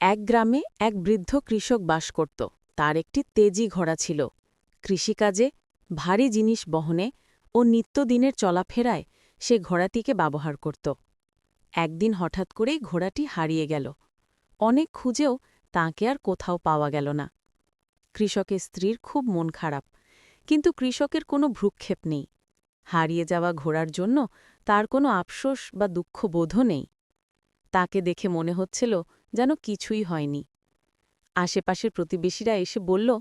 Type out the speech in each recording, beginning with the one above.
এক গ্রামে এক বৃদ্ধ কৃষক বাস করত। তার একটি তেজি ঘোড়া ছিল। কৃষিকাজে ভারী জিনিস বহনে ও নিত্যদিনের চলাফেরায় সে ঘোড়াটিকে ব্যবহার করত। একদিন হঠাৎ করেই ঘোড়াটি হারিয়ে গেল। অনেক খুঁজেও তাকে আর কোথাও পাওয়া গেল না। কৃষকের স্ত্রীর খুব মন খারাপ, কিন্তু কৃষকের কোনো ভ্রুক্ষেপ নেই। হারিয়ে যাওয়া ঘোড়ার জন্য তার কোনো আফসোস বা দুঃখবোধও নেই। তাকে দেখে মনে হচ্ছিল যেন কিছুই হয়নি। আশেপাশের প্রতিবেশীরা এসে বলল,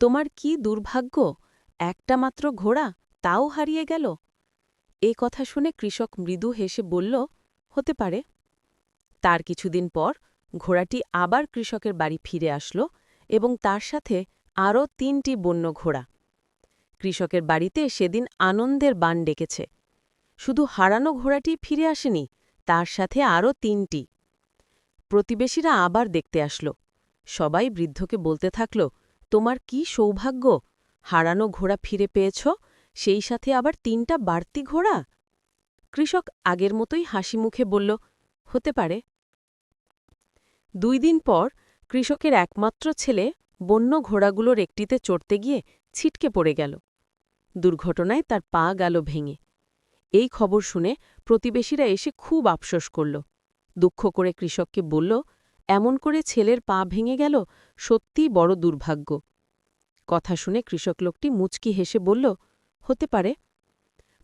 তোমার কি দুর্ভাগ্য? একটা মাত্র ঘোড়া, তাও হারিয়ে গেল? এ কথা শুনে কৃষক মৃদু হেসে বলল, হতে পারে। তার কিছুদিন পর ঘোড়াটি আবার কৃষকের বাড়ি ফিরে আসলো এবং তার সাথে আরও তিনটি বন্য ঘোড়া। কৃষকের বাড়িতে সেদিন আনন্দের বান ডেকেছে। শুধু হারানো ঘোড়াটি ফিরে আসেনি, তার সাথে আরও তিনটি। প্রতিবেশীরা আবার দেখতে আসলো। সবাই বৃদ্ধকে বলতে থাকল, তোমার কি সৌভাগ্য? হারানো ঘোড়া ফিরে পেয়েছ? সেই সাথে আবার তিনটা বাড়তি ঘোড়া? কৃষক আগের মতোই হাসি মুখে বলল, হতে পারে। দুই দিন পর কৃষকের একমাত্র ছেলে বন্য ঘোড়াগুলোর একটিতে চড়তে গিয়ে ছিটকে পড়ে গেল। দুর্ঘটনায় তার পা গেল ভেঙে। এই খবর শুনে প্রতিবেশীরা এসে খুব আফসোস করল। দুঃখ করে কৃষককে বলল, এমন করে ছেলের পা ভেঙে গেল, সত্যিই বড় দুর্ভাগ্য। কথা শুনে কৃষক লোকটি মুচকি হেসে বলল, হতে পারে।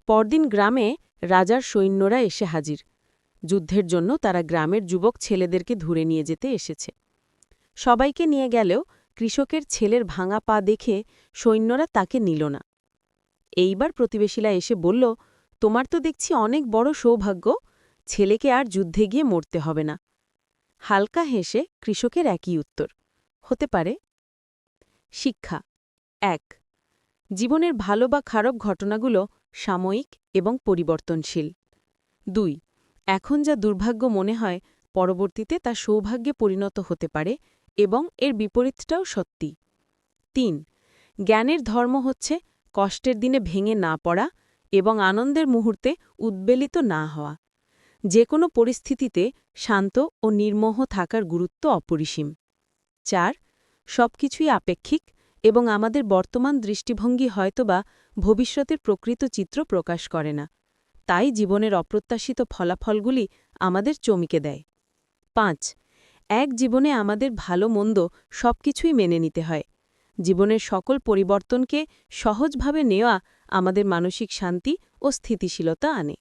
পরদিন গ্রামে রাজার সৈন্যরা এসে হাজির। যুদ্ধের জন্য তারা গ্রামের যুবক ছেলেদেরকে ধরে নিয়ে যেতে এসেছে। সবাইকে নিয়ে গেলেও কৃষকের ছেলের ভাঙা পা দেখে সৈন্যরা তাকে নিল না। এইবার প্রতিবেশীরা এসে বলল, তোমার তো দেখছি অনেক বড় সৌভাগ্য ছেলেকে আর যুদ্ধে গিয়ে মরতে হবে না। হালকা হেসে কৃষকের একই উত্তর। হতে পারে। শিক্ষা। এক। জীবনের ভালো বা খারাপ ঘটনাগুলো সাময়িক এবং পরিবর্তনশীল। দুই। এখন যা দুর্ভাগ্য মনে হয়, পরবর্তীতে তা সৌভাগ্যে পরিণত হতে পারে এবং এর বিপরীতটাও সত্যি। তিন। জ্ঞানের ধর্ম হচ্ছে কষ্টের দিনে ভেঙে না পড়া এবং আনন্দের মুহূর্তে উদ্বেলিত না হওয়া। যে কোনো পরিস্থিতিতে শান্ত ও নির্মোহ থাকার গুরুত্ব অপরিসীম। চার, সবকিছুই আপেক্ষিক এবং আমাদের বর্তমান দৃষ্টিভঙ্গি হয়তোবা ভবিষ্যতের প্রকৃত চিত্র প্রকাশ করে না। তাই জীবনের অপ্রত্যাশিত ফলাফলগুলি আমাদের চমকে দেয়। পাঁচ, এক জীবনে আমাদের ভালো মন্দ সবকিছুই মেনে নিতে হয়। জীবনের সকল পরিবর্তনকে সহজভাবে নেওয়া আমাদের মানসিক শান্তি ও স্থিতিশীলতা আনে।